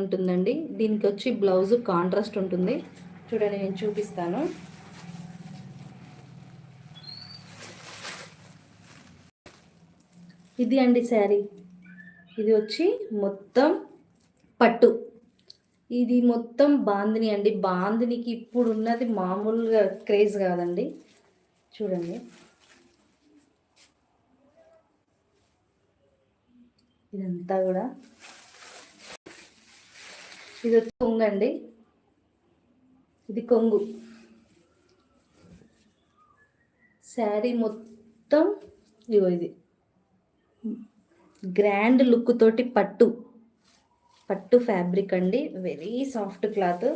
ఉంటుందండి. దీనికి వచ్చి బ్లౌజ్ కాంట్రాస్ట్ ఉంటుంది. చూడండి నేను చూపిస్తాను. ఇది అండి శారీ. ఇది వచ్చి మొత్తం పట్టు. ఇది మొత్తం బాందిని అండి. బాందినికి ఇప్పుడు ఉన్నది మామూలుగా క్రేజ్ కాదండి. చూడండి. ఇదంతా కూడా ఇది వచ్చి కొంగు అండి. ఇది కొంగు. శారీ మొత్తం ఇగో ఇది. గ్రాండ్ లుక్ తోటి పట్టు. పట్టు ఫ్యాబ్రిక్ అండి. Very soft cloth.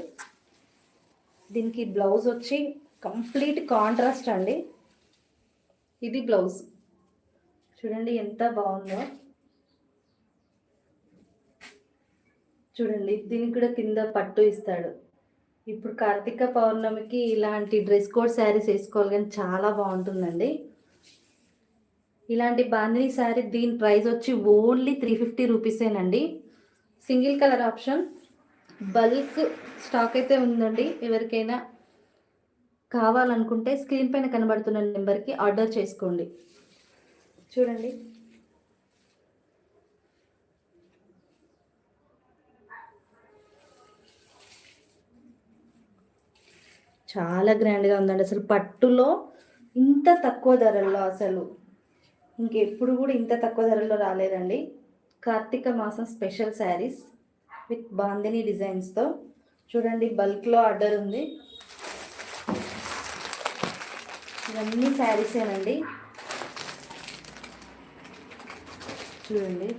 దీనికి బ్లౌజ్ వచ్చి కంప్లీట్ కాంట్రాస్ట్ అండి. ఇది బ్లౌజ్. చూడండి ఎంత బాగుందో. చూడండి దీనికి కూడా కింద పట్టు ఇస్తాడు. ఇప్పుడు కార్తీక పౌర్ణమికి ఇలాంటి డ్రెస్ కోడ్ శారీస్ వేసుకోవాలి కానీ చాలా బాగుంటుందండి. ఇలాంటి బాంధిని శారీ దీని ప్రైస్ వచ్చి only three fifty రూపీసేనండి. Single colour option. Bulk stock అయితే ఉందండి. ఎవరికైనా కావాలనుకుంటే స్క్రీన్ పైన కనబడుతున్న నెంబర్కి ఆర్డర్ చేసుకోండి. చూడండి. చాలా గ్రాండ్గా ఉందండి. అసలు పట్టులో ఇంత తక్కువ ధరల్లో అసలు. ఇంకెప్పుడు కూడా ఇంత తక్కువ ధరల్లో రాలేదండి. కార్తీక మాసం స్పెషల్ శారీస్ విత్ బాందిని డిజైన్స్తో. చూడండి బల్క్లో ఆర్డర్ ఉంది. ఇవన్నీ శారీసేనండి. చూడండి.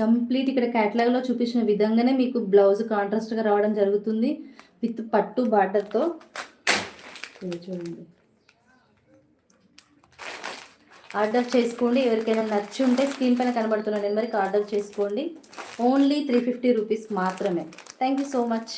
కంప్లీట్ ఇక్కడ క్యాటలాగ్లో చూపించిన విధంగానే మీకు బ్లౌజ్ కాంట్రాస్ట్గా రావడం జరుగుతుంది విత్ పట్టు బార్డర్తో చూడండి. ఆర్డర్ చేసుకోండి. ఎవరికైనా నచ్చి ఉంటే స్క్రీన్ పైన కనబడుతున్న నెంబర్కి ఆర్డర్ చేసుకోండి. ఓన్లీ త్రీ ఫిఫ్టీ రూపీస్ మాత్రమే. Thank you so much.